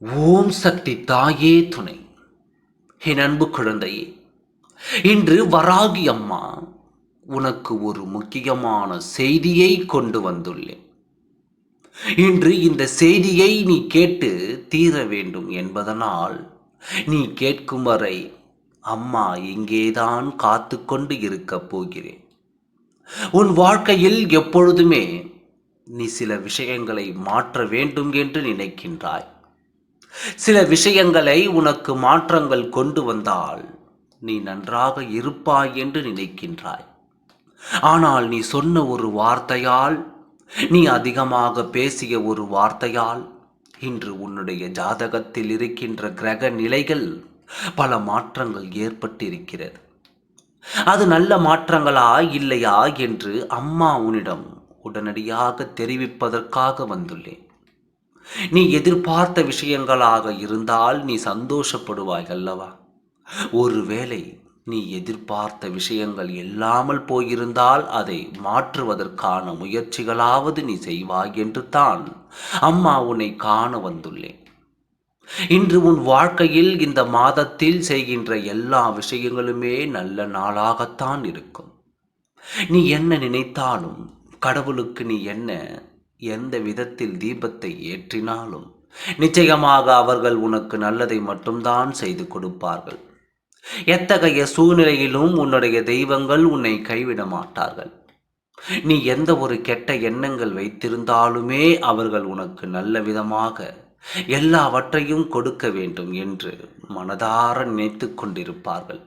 ஓம் சக்தி தாயே துணை. என் அன்பு குழந்தையே இன்று வராகி அம்மா உனக்கு ஒரு முக்கியமான செய்தியை கொண்டு வந்துள்ளேன். இன்று இந்த செய்தியை நீ கேட்டு தீர வேண்டும் என்பதனால் நீ கேட்கும் வரை அம்மா இங்கேதான் காத்து கொண்டு இருக்கப் போகிறேன். உன் வாழ்க்கையில் எப்பொழுதுமே நீ சில விஷயங்களை மாற்ற வேண்டும் என்று நினைக்கின்றாய். சில விஷயங்களை உனக்கு மாற்றங்கள் கொண்டு வந்தால் நீ நன்றாக இருப்பாய் என்று நினைக்கின்றாய். ஆனால் நீ சொன்ன ஒரு வார்த்தையால் நீ அதிகமாக பேசிய ஒரு வார்த்தையால் இன்று உன்னுடைய ஜாதகத்தில் இருக்கின்ற கிரக நிலைகள் பல மாற்றங்கள் ஏற்பட்டிருக்கிறது. அது நல்ல மாற்றங்களா இல்லையா என்று அம்மா உன்னிடம் உடனடியாக தெரிவிப்பதற்காக வந்துள்ளேன். நீ எதிர்பார்த்த விஷயங்களாக இருந்தால் நீ சந்தோஷப்படுவாய் அல்லவா? ஒருவேளை நீ எதிர்பார்த்த விஷயங்கள் இல்லாமல் போயிருந்தால் அதை மாற்றுவதற்கான முயற்சிகளாவது நீ செய்வாய் என்று தான் அம்மா உன்னை காண வந்துள்ளேன். இன்று உன் வாழ்க்கையில் இந்த மாதத்தில் செய்கின்ற எல்லா விஷயங்களுமே நல்ல நாளாகத்தான் இருக்கும். நீ என்ன நினைத்தாலும் கடவுளுக்கு நீ என்ன எந்த விதத்தில் தீபத்தை ஏற்றினாலும் நிச்சயமாக அவர்கள் உனக்கு நல்லதை மட்டும்தான் செய்து கொடுப்பார்கள். எத்தகைய சூழ்நிலையிலும் உன்னுடைய தெய்வங்கள் உன்னை கைவிட மாட்டார்கள். நீ எந்த ஒரு கெட்ட எண்ணங்கள் வைத்திருந்தாலுமே அவர்கள் உனக்கு நல்ல விதமாக எல்லாவற்றையும் கொடுக்க வேண்டும் என்று மனதார நினைத்து கொண்டிருப்பார்கள்.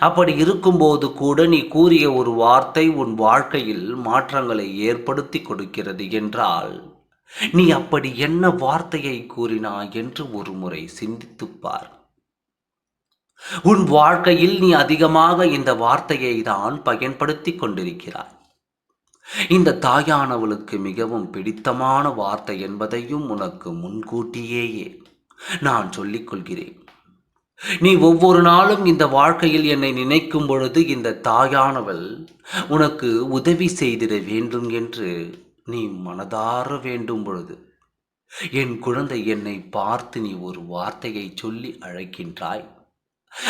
அப்படி இருக்கும்போது கூட நீ கூறிய ஒரு வார்த்தை உன் வாழ்க்கையில் மாற்றங்களை ஏற்படுத்தி கொடுக்கிறது என்றால் நீ அப்படி என்ன வார்த்தையை கூறினாய் என்று ஒரு முறை சிந்தித்துப்பார். உன் வாழ்க்கையில் நீ அதிகமாக இந்த வார்த்தையை தான் பயன்படுத்தி கொண்டிருக்கிறாய். இந்த தாயானவளுக்கு மிகவும் பிடித்தமான வார்த்தை என்பதையும் உனக்கு முன்கூட்டியேயே நான் சொல்லிக் கொள்கிறேன். நீ ஒவ்வொரு நாளும் இந்த வாழ்க்கையில் என்னை நினைக்கும் பொழுது இந்த தாயானவள் உனக்கு உதவி செய்திட வேண்டும் என்று நீ மனதார வேண்டும் பொழுது. என் குழந்தை என்னை பார்த்து நீ ஒரு வார்த்தையை சொல்லி அழைக்கின்றாய்.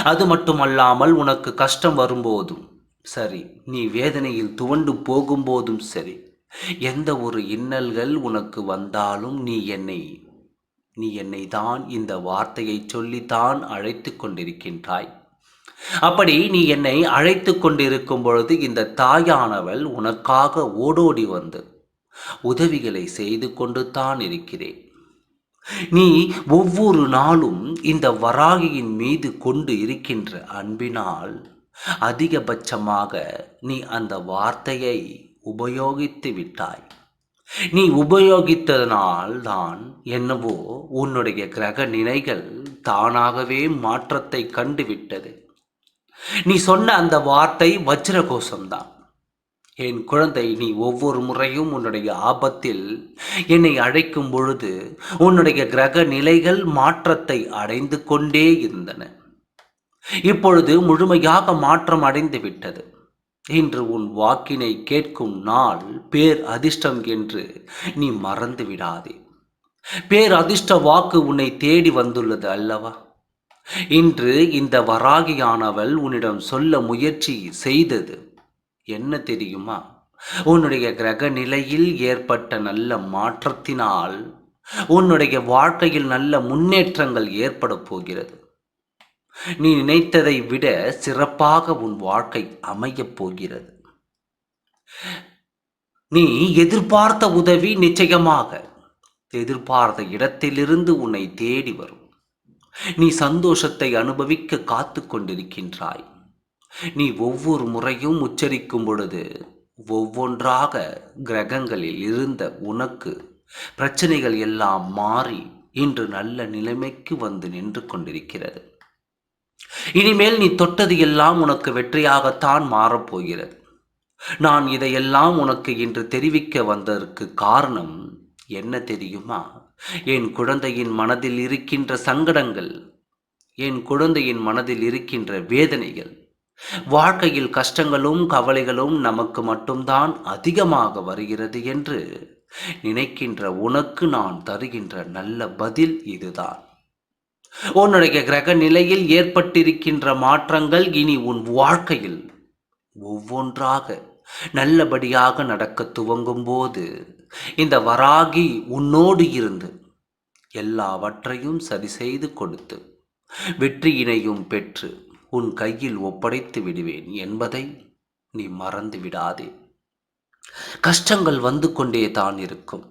அது மட்டுமல்லாமல் உனக்கு கஷ்டம் வரும்போதும் சரி நீ வேதனையில் துவண்டு போகும்போதும் சரி எந்த ஒரு இன்னல்கள் உனக்கு வந்தாலும் நீ என்னை நீ என்னை தான் இந்த வார்த்தையை சொல்லித்தான் அழைத்து கொண்டிருக்கின்றாய்? அப்படி நீ என்னை அழைத்து கொண்டிருக்கும் பொழுது இந்த தாயானவள் உனக்காக ஓடோடி வந்து உதவிகளை செய்து கொண்டு தான் இருக்கிறேன். நீ ஒவ்வொரு நாளும் இந்த வராகியின் மீது கொண்டு இருக்கின்ற அன்பினால் அதிகபட்சமாக நீ அந்த வார்த்தையை உபயோகித்து விட்டாய். நீ உபயோகித்ததனால் தான் என்னவோ உன்னுடைய கிரக நிலைகள் தானாகவே மாற்றத்தை கண்டுவிட்டது. நீ சொன்ன அந்த வார்த்தை வஜ்ரகோஷம்தான். என் குழந்தை நீ ஒவ்வொரு முறையும் உன்னுடைய ஆபத்தில் என்னை அழைக்கும் பொழுது உன்னுடைய கிரக நிலைகள் மாற்றத்தை அடைந்து கொண்டே இருந்தன. இப்பொழுது முழுமையாக மாற்றம் அடைந்து விட்டது. இன்று உன் வாக்கினை கேட்கும் நாள் பேர் அதிர்ஷ்டம் என்று நீ மறந்து விடாதே. பேர் அதிர்ஷ்ட வாக்கு உன்னை தேடி வந்துள்ளது அல்லவா? இன்று இந்த வராகியானவள் உன்னிடம் சொல்ல முயற்சி செய்தது. என்ன தெரியுமா? உன்னுடைய கிரக நிலையில் ஏற்பட்ட நல்ல மாற்றத்தினால் உன்னுடைய வாழ்க்கையில் நல்ல முன்னேற்றங்கள் ஏற்பட போகிறது. நீ நினைத்ததை விட சிறப்பாக உன் வாழ்க்கை அமையப் போகிறது. நீ எதிர்பார்த்த உதவி நிச்சயமாக எதிர்பார்த்த இடத்திலிருந்து உன்னை தேடி வரும். நீ சந்தோஷத்தை அனுபவிக்க காத்து கொண்டிருக்கின்றாய். நீ ஒவ்வொரு முறையும் உச்சரிக்கும் பொழுது ஒவ்வொன்றாக கிரகங்களில் இருந்த உனக்கு பிரச்சனைகள் எல்லாம் மாறி இன்று நல்ல நிலைமைக்கு வந்து நின்று கொண்டிருக்கிறது. இனிமேல் நீ தொட்டது எல்லாம் உனக்கு வெற்றியாகத்தான் மாறப்போகிறது. நான் இதையெல்லாம் உனக்கு இன்று தெரிவிக்க வந்ததற்கு காரணம் என்ன தெரியுமா? என் குழந்தையின் மனதில் இருக்கின்ற சங்கடங்கள் என் குழந்தையின் மனதில் இருக்கின்ற வேதனைகள் வாழ்க்கையில் கஷ்டங்களும் கவலைகளும் நமக்கு மட்டும்தான் அதிகமாக வருகிறது என்று நினைக்கின்ற உனக்கு நான் தருகின்ற நல்ல பதில் இதுதான். உன்னுடைய கிரக நிலையில் ஏற்பட்டிருக்கின்ற மாற்றங்கள் இனி உன் வாழ்க்கையில் ஒவ்வொன்றாக நல்லபடியாக நடக்க துவங்கும் போது இந்த வராகி உன்னோடு இருந்து எல்லாவற்றையும் சரி செய்து கொடுத்து வெற்றியினையும் பெற்று உன் கையில் ஒப்படைத்து விடுவேன் என்பதை நீ மறந்து விடாதே. கஷ்டங்கள் வந்து கொண்டே தான் இருக்கும்.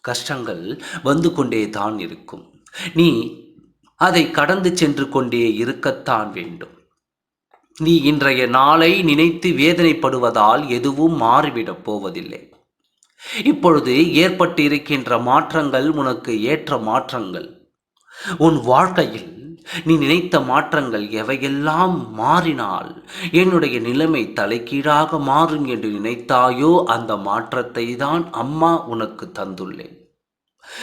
கஷ்டங்கள் வந்து கொண்டே தான் இருக்கும். நீ அதை கடந்து சென்று கொண்டே இருக்கத்தான் வேண்டும். நீ இன்றைய நாளை நினைத்து வேதனைப்படுவதால் எதுவும் மாறிவிடப் போவதில்லை. இப்பொழுது ஏற்பட்டு இருக்கின்ற மாற்றங்கள் உனக்கு ஏற்ற மாற்றங்கள். உன் வாழ்க்கையில் நீ நினைத்த மாற்றங்கள் எவையெல்லாம் மாறினால் என்னுடைய நிலைமை தலைக்கீழாக மாறும் என்று நினைத்தாயோ அந்த மாற்றத்தை தான் அம்மா உனக்கு தந்துள்ளேன்.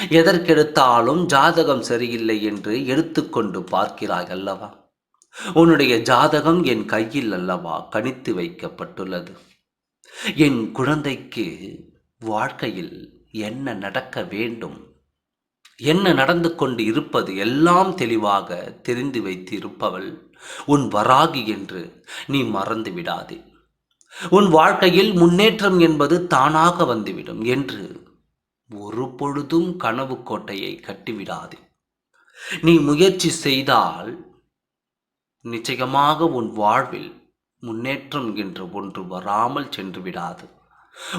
எதற்கெடுத்தாலும் ஜாதகம் சரியில்லை என்று எடுத்துக்கொண்டு பார்க்கிறாய் அல்லவா? உன்னுடைய ஜாதகம் என் கையில் அல்லவா? கணித்து வைக்கப்பட்டுள்ளது. என் குழந்தைக்கு வாழ்க்கையில் என்ன நடக்க வேண்டும்? என்ன நடந்து கொண்டு இருப்பது எல்லாம் தெளிவாக தெரிந்து வைத்து இருப்பவள் உன் வராகி என்று நீ மறந்து விடாதே. உன் வாழ்க்கையில் முன்னேற்றம் என்பது தானாக வந்துவிடும் என்று ஒரு பொழுதும் கனவு கோட்டையை கட்டிவிடாதே. நீ முயற்சி செய்தால் நிச்சயமாக உன் வாழ்வில் முன்னேற்றம் என்று ஒன்று வராமல் சென்று விடாது.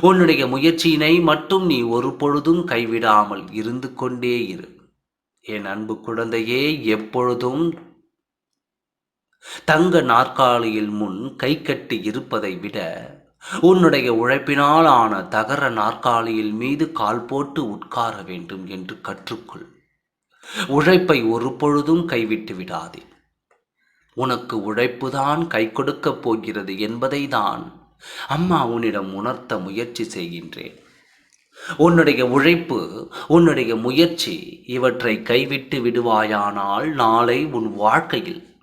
உன்னுடைய முயற்சியினை மட்டும் நீ ஒரு பொழுதும் கைவிடாமல் இருந்து கொண்டே இரு. என் அன்பு குழந்தையே எப்பொழுதும் தங்க நாற்காலியில் முன் கை கட்டி இருப்பதை விட உன்னுடைய உழைப்பினால் ஆன தகர நாற்காலியில் மீது கால் போட்டு உட்கார வேண்டும் என்று கற்றுக்கொள். உழைப்பை ஒரு பொழுதும் கைவிட்டு விடாதே. உனக்கு உழைப்புதான் கை கொடுக்கப் போகிறது என்பதை தான் அம்மா உன்னிடம் உணர்த்த முயற்சி செய்கின்றேன். உன்னுடைய உழைப்பு உன்னுடைய முயற்சி இவற்றை கைவிட்டு விடுவாயானால் நாளை உன் வாழ்க்கையில்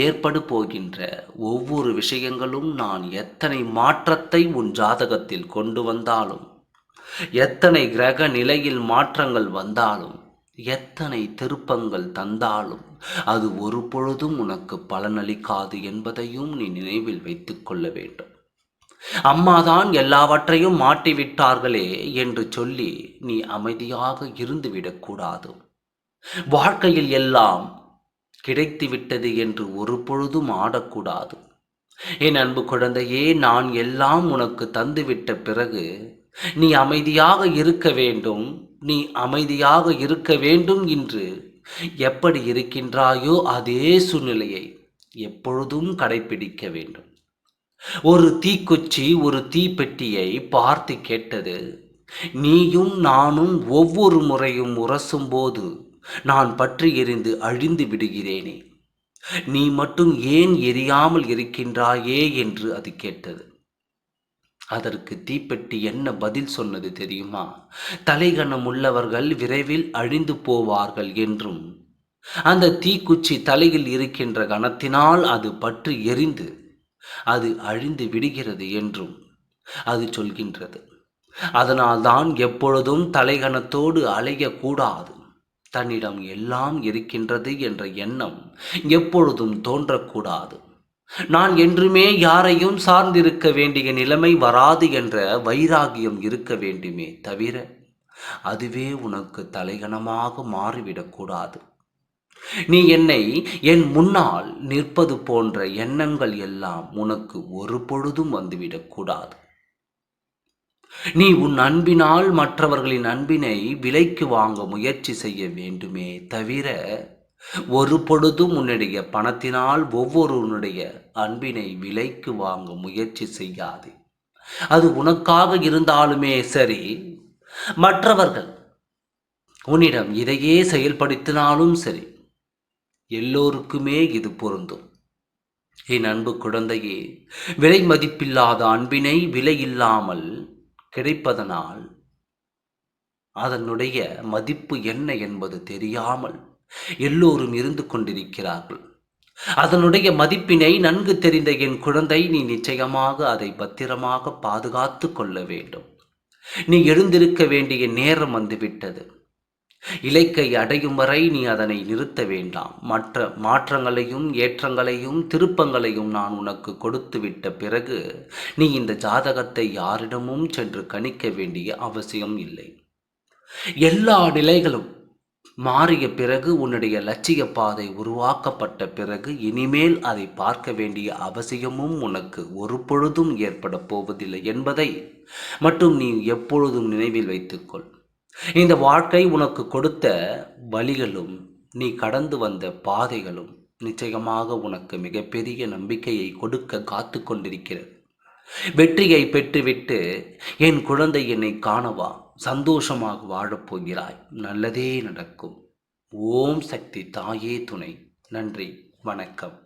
ஏற்படு போகின்ற ஒவ்வொரு விஷயங்களும் நான் எத்தனை மாற்றத்தை உன் ஜாதகத்தில் கொண்டு வந்தாலும் எத்தனை கிரக நிலையில் மாற்றங்கள் வந்தாலும் எத்தனை திருப்பங்கள் தந்தாலும் அது ஒரு பொழுதும் உனக்கு பலனளிக்காது என்பதையும் நீ நினைவில் வைத்துக்கொள்ள வேண்டும். அம்மாதான் எல்லாவற்றையும் மாட்டிவிட்டார்களே என்று சொல்லி நீ அமைதியாக இருந்துவிடக்கூடாது வாழ்க்கையில் எல்லாம் கிடைத்துவிட்டது என்று ஒரு பொழுதும் ஆடக்கூடாது. என் அன்பு குழந்தையே நான் எல்லாம் உனக்கு தந்துவிட்ட பிறகு நீ அமைதியாக இருக்க வேண்டும். நீ அமைதியாக இருக்க வேண்டும் என்று எப்படி இருக்கின்றாயோ அதே சூழ்நிலையை எப்பொழுதும் கடைபிடிக்க வேண்டும். ஒரு தீக்குச்சி ஒரு தீப்பெட்டியை பார்த்து கேட்டது நீயும் நானும் ஒவ்வொரு முறையும் உரசும் போது நான் பற்றி எரிந்து அழிந்து விடுகிறேனே. நீ மட்டும் ஏன் எரியாமல் இருக்கின்றாயே என்று அது கேட்டது. அதற்கு தீப்பெட்டி என்ன பதில் சொன்னது தெரியுமா? தலைகணம் உள்ளவர்கள் விரைவில் அழிந்து போவார்கள் என்றும் அந்த தீக்குச்சி தலையில் இருக்கின்ற கணத்தினால் அது பற்றி எரிந்து அது அழிந்து விடுகிறது என்றும் அது சொல்கின்றது. அதனால்தான் எப்பொழுதும் தலைகணத்தோடு அலையக்கூடாது. தன்னிடம் எல்லாம் இருக்கின்றது என்ற எண்ணம் எப்பொழுதும் தோன்றக்கூடாது. நான் என்றுமே யாரையும் சார்ந்திருக்க வேண்டிய நிலைமை வராது என்ற வைராகியம் இருக்க வேண்டுமே தவிர அதுவே உனக்கு தலைகணமாக மாறிவிடக்கூடாது. நீ என்னை என் முன்னால் நிற்பது போன்ற எண்ணங்கள் எல்லாம் உனக்கு ஒரு பொழுதும் வந்துவிடக்கூடாது. நீ உன் அன்பினால் மற்றவர்களின் அன்பினை விலைக்கு வாங்க முயற்சி செய்ய வேண்டுமே தவிர ஒரு பொழுதும் உன்னுடைய பணத்தினால் ஒவ்வொருவனுடைய அன்பினை விலைக்கு வாங்க முயற்சி செய்யாது. அது உனக்காக இருந்தாலுமே சரி மற்றவர்கள் உன்னிடம் இதையே செயல்படுத்தினாலும் சரி எல்லோருக்குமே இது பொருந்தும். என் அன்பு குழந்தையே விலை மதிப்பில்லாத அன்பினை விலை இல்லாமல் கிடைப்பதனால் அதனுடைய மதிப்பு என்ன என்பது தெரியாமல் எல்லோரும் இருந்து கொண்டிருக்கிறார்கள். அதனுடைய மதிப்பினை நன்கு தெரிந்த என் குழந்தை நீ நிச்சயமாக அதை பத்திரமாக பாதுகாத்து கொள்ள வேண்டும். நீ எழுந்திருக்க வேண்டிய நேரம் வந்துவிட்டது. இலக்கை அடையும் வரை நீ அதனை நிறுத்த வேண்டாம். மற்ற மாற்றங்களையும் ஏற்றங்களையும் திருப்பங்களையும் நான் உனக்கு கொடுத்து விட்ட பிறகு நீ இந்த ஜாதகத்தை யாரிடமும் சென்று கணிக்க வேண்டிய அவசியம் இல்லை. எல்லா நிலைகளும் மாறிய பிறகு உன்னுடைய லட்சிய பாதை உருவாக்கப்பட்ட பிறகு இனிமேல் அதை பார்க்க வேண்டிய அவசியமும் உனக்கு ஒரு பொழுதும் ஏற்பட போவதில்லை என்பதை மட்டும் நீ எப்பொழுதும் நினைவில் வைத்துக்கொள். இந்த வாழ்க்கை உனக்கு கொடுத்த வழிகளும் நீ கடந்து வந்த பாதைகளும் நிச்சயமாக உனக்கு மிகப்பெரிய நம்பிக்கையை கொடுக்க காத்து கொண்டிருக்கிறது. வெற்றியை பெற்றுவிட்டு என் குழந்தை என்னை காணவா சந்தோஷமாக வாழப்போகிறாய் நல்லதே நடக்கும். ஓம் சக்தி தாயே துணை. நன்றி. வணக்கம்.